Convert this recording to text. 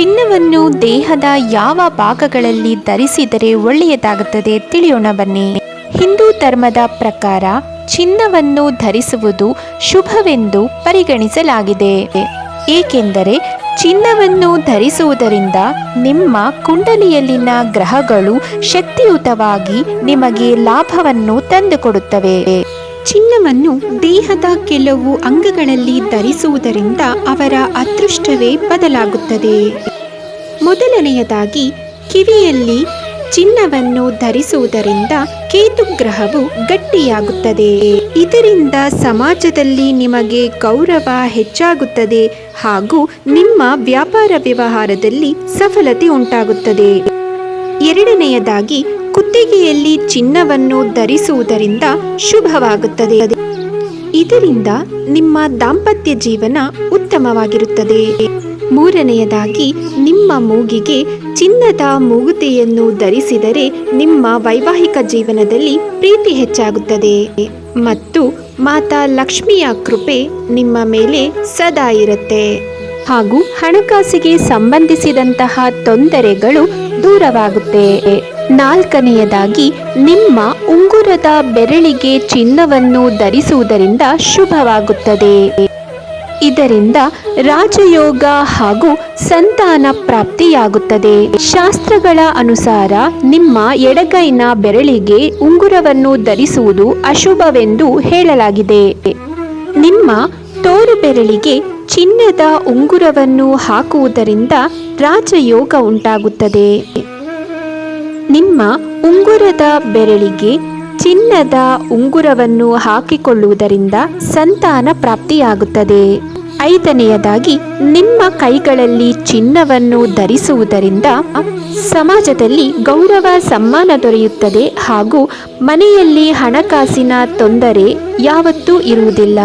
ಚಿನ್ನವನ್ನು ದೇಹದ ಯಾವ ಭಾಗಗಳಲ್ಲಿ ಧರಿಸಿದರೆ ಒಳ್ಳೆಯದಾಗುತ್ತದೆ ತಿಳಿಯೋಣ ಬನ್ನಿ. ಹಿಂದೂ ಧರ್ಮದ ಪ್ರಕಾರ ಚಿನ್ನವನ್ನು ಧರಿಸುವುದು ಶುಭವೆಂದು ಪರಿಗಣಿಸಲಾಗಿದೆ. ಏಕೆಂದರೆ ಚಿನ್ನವನ್ನು ಧರಿಸುವುದರಿಂದ ನಿಮ್ಮ ಕುಂಡಲಿಯಲ್ಲಿನ ಗ್ರಹಗಳು ಶಕ್ತಿಯುತವಾಗಿ ನಿಮಗೆ ಲಾಭವನ್ನು ತಂದುಕೊಡುತ್ತವೆ. ಚಿನ್ನವನ್ನು ದೇಹದ ಕೆಲವು ಅಂಗಗಳಲ್ಲಿ ಧರಿಸುವುದರಿಂದ ಅವರ ಅದೃಷ್ಟವೇ ಬದಲಾಗುತ್ತದೆ. ಮೊದಲನೆಯದಾಗಿ, ಕಿವಿಯಲ್ಲಿ ಚಿನ್ನವನ್ನು ಧರಿಸುವುದರಿಂದ ಕೇತು ಗ್ರಹವು ಗಟ್ಟಿಯಾಗುತ್ತದೆ. ಇದರಿಂದ ಸಮಾಜದಲ್ಲಿ ನಿಮಗೆ ಗೌರವ ಹೆಚ್ಚಾಗುತ್ತದೆ ಹಾಗೂ ನಿಮ್ಮ ವ್ಯಾಪಾರ ವ್ಯವಹಾರದಲ್ಲಿ ಸಫಲತೆ ಉಂಟಾಗುತ್ತದೆ. ಎರಡನೆಯದಾಗಿ ಕುತ್ತಿಗೆಯಲ್ಲಿ ಚಿನ್ನವನ್ನು ಧರಿಸುವುದರಿಂದ ಶುಭವಾಗುತ್ತದೆ. ಇದರಿಂದ ನಿಮ್ಮ ದಾಂಪತ್ಯ ಜೀವನ ಉತ್ತಮವಾಗಿರುತ್ತದೆ. ಮೂರನೆಯದಾಗಿ, ನಿಮ್ಮ ಮೂಗಿಗೆ ಚಿನ್ನದ ಮೂಗುತಿಯನ್ನು ಧರಿಸಿದರೆ ನಿಮ್ಮ ವೈವಾಹಿಕ ಜೀವನದಲ್ಲಿ ಪ್ರೀತಿ ಹೆಚ್ಚಾಗುತ್ತದೆ. ಮತ್ತು ಮಾತಾ ಲಕ್ಷ್ಮಿಯ ಕೃಪೆ ನಿಮ್ಮ ಮೇಲೆ ಸದಾ ಇರುತ್ತೆ. ಹಾಗೂ ಹಣಕಾಸಿಗೆ ಸಂಬಂಧಿಸಿದಂತಹ ತೊಂದರೆಗಳು ದೂರವಾಗುತ್ತೆ. ನಾಲ್ಕನೆಯದಾಗಿ, ನಿಮ್ಮ ಉಂಗುರದ ಬೆರಳಿಗೆ ಚಿನ್ನವನ್ನು ಧರಿಸುವುದರಿಂದ ಶುಭವಾಗುತ್ತದೆ. ಇದರಿಂದ ರಾಜಯೋಗ ಹಾಗೂ ಸಂತಾನ ಪ್ರಾಪ್ತಿಯಾಗುತ್ತದೆ. ಶಾಸ್ತ್ರಗಳ ಅನುಸಾರ, ನಿಮ್ಮ ಎಡಗೈನ ಬೆರಳಿಗೆ ಉಂಗುರವನ್ನು ಧರಿಸುವುದು ಅಶುಭವೆಂದು ಹೇಳಲಾಗಿದೆ. ನಿಮ್ಮ ತೋರು ಬೆರಳಿಗೆ ಚಿನ್ನದ ಉಂಗುರವನ್ನು ಹಾಕುವುದರಿಂದ ರಾಜಯೋಗ ಉಂಟಾಗುತ್ತದೆ. ನಿಮ್ಮ ಉಂಗುರದ ಬೆರಳಿಗೆ ಚಿನ್ನದ ಉಂಗುರವನ್ನು ಹಾಕಿಕೊಳ್ಳುವುದರಿಂದ ಸಂತಾನ ಪ್ರಾಪ್ತಿಯಾಗುತ್ತದೆ. ಐದನೆಯದಾಗಿ, ನಿಮ್ಮ ಕೈಗಳಲ್ಲಿ ಚಿನ್ನವನ್ನು ಧರಿಸುವುದರಿಂದ ಸಮಾಜದಲ್ಲಿ ಗೌರವ ಸಮ್ಮಾನ ದೊರೆಯುತ್ತದೆ ಹಾಗೂ ಮನೆಯಲ್ಲಿ ಹಣಕಾಸಿನ ತೊಂದರೆ ಯಾವತ್ತೂ ಇರುವುದಿಲ್ಲ.